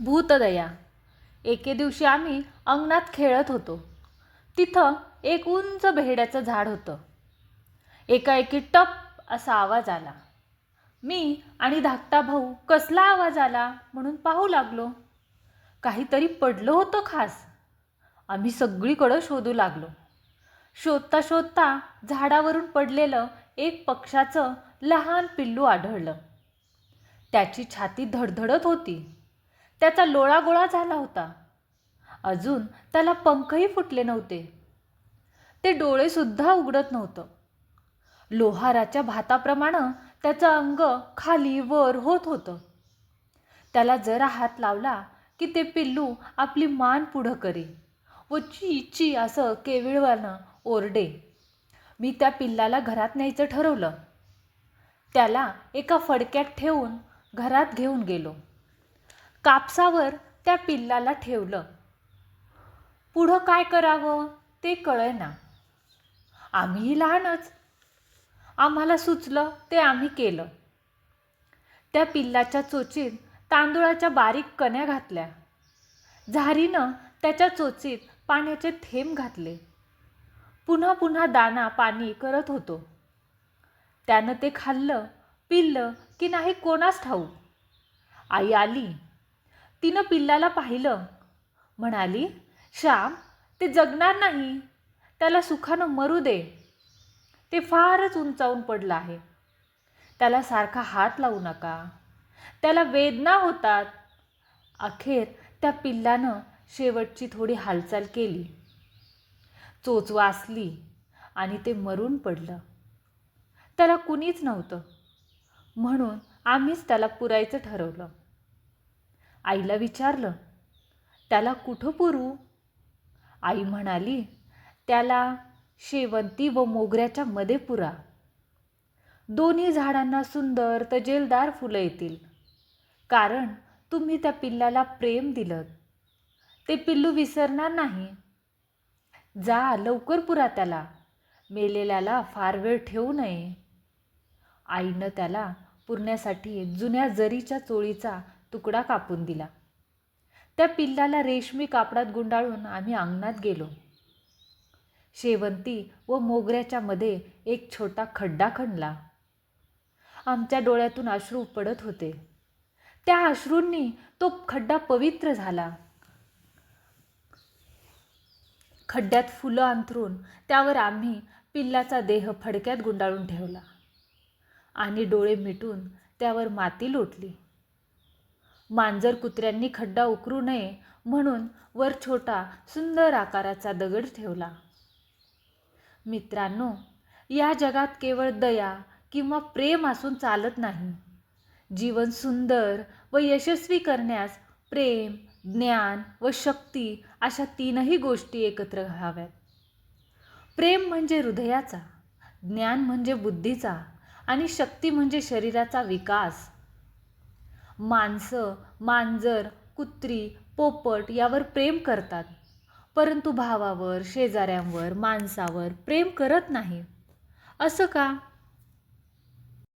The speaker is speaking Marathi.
भूतदया. एके दिवशी आम्ही अंगणात खेळत होतो. तिथं एक उंच बेहड्याचं झाड होतं. एकाएकी टप असा आवाज आला. मी आणि धाकटा भाऊ कसला आवाज आला म्हणून पाहू लागलो. काहीतरी पडलं होतं खास. आम्ही सगळीकडं शोधू लागलो. शोधता शोधता झाडावरून पडलेलं एक पक्षाचं लहान पिल्लू आढळलं. त्याची छाती धडधडत होती. त्याचा लोळागोळा झाला होता. अजून त्याला पंखही फुटले नव्हते. ते डोळेसुद्धा उघडत नव्हतं. लोहाराच्या भाताप्रमाणे त्याचं अंग खाली वर होत होतं. त्याला जरा हात लावला की ते पिल्लू आपली मान पुढं करे व ची ची असं केविळवानं ओरडे. मी त्या पिल्लाला घरात न्यायचं ठरवलं. त्याला एका फडक्यात ठेवून घरात घेऊन गेलो. कापसावर त्या पिल्लाला ठेवलं. पुढं काय करावं ते कळेना. आम्हीही लहानच. आम्हाला सुचलं ते आम्ही केलं. त्या पिल्लाच्या चोचीत तांदुळाच्या बारीक कण्या घातल्या. झारीनं त्याच्या चोचीत पाण्याचे थेंब घातले. पुन्हा पुन्हा दाना पाणी करत होतो. त्यानं ते खाल्लं पिल्लं की नाही कोणास ठाऊ आई आली. तिनं पिल्लाला पाहिलं. म्हणाली श्याम ते जगणार नाही. त्याला सुखानं मरू दे. ते फारच उंचावून पडलं आहे. त्याला सारखा हात लावू नका. त्याला वेदना होतात. अखेर त्या पिल्लानं शेवटची थोडी हालचाल केली. चोच वाचली आणि ते मरून पडलं. त्याला कुणीच नव्हतं. म्हणून आम्हीच त्याला पुरायचं ठरवलं. आईला विचारलं त्याला कुठं पुरू? आई म्हणाली त्याला शेवंती व मोगऱ्याच्या मध्ये पुरा. दोन्ही झाडांना सुंदर तजेलदार फुलं येतील. कारण तुम्ही त्या पिल्लाला प्रेम दिलं ते पिल्लू विसरणार नाही. जा लवकर पुरा त्याला. मेलेल्याला फार वेळ ठेवू नये. आईनं त्याला पुरण्यासाठी जुन्या जरीच्या चोळीचा तुकडा कापून दिला. त्या पिल्लाला रेशमी कापडात गुंडाळून आम्ही अंगणात गेलो. शेवंती व मोगऱ्याच्या मध्ये एक छोटा खड्डा खणला. आमच्या डोळ्यातून अश्रू पडत होते. त्या अश्रूंनी तो खड्डा पवित्र झाला. खड्ड्यात फुलं अंथरून त्यावर आम्ही पिल्लाचा देह फडक्यात गुंडाळून ठेवला आणि डोळे मिटून त्यावर माती लोटली. मांजर कुत्र्यांनी खड्डा उकरू नये म्हणून वर छोटा सुंदर आकाराचा दगड ठेवला. मित्रांनो या जगात केवळ दया किंवा प्रेम असून चालत नाही. जीवन सुंदर व यशस्वी करण्यास प्रेम ज्ञान व शक्ती अशा तीनही गोष्टी एकत्र हव्यात प्रेम म्हणजे हृदयाचा ज्ञान म्हणजे बुद्धीचा आणि शक्ती म्हणजे शरीराचा विकास. माणसं मांजर कुत्री पोपट यावर प्रेम करतात. परंतु भावावर शेजाऱ्यांवर माणसावर प्रेम करत नाही. असं का?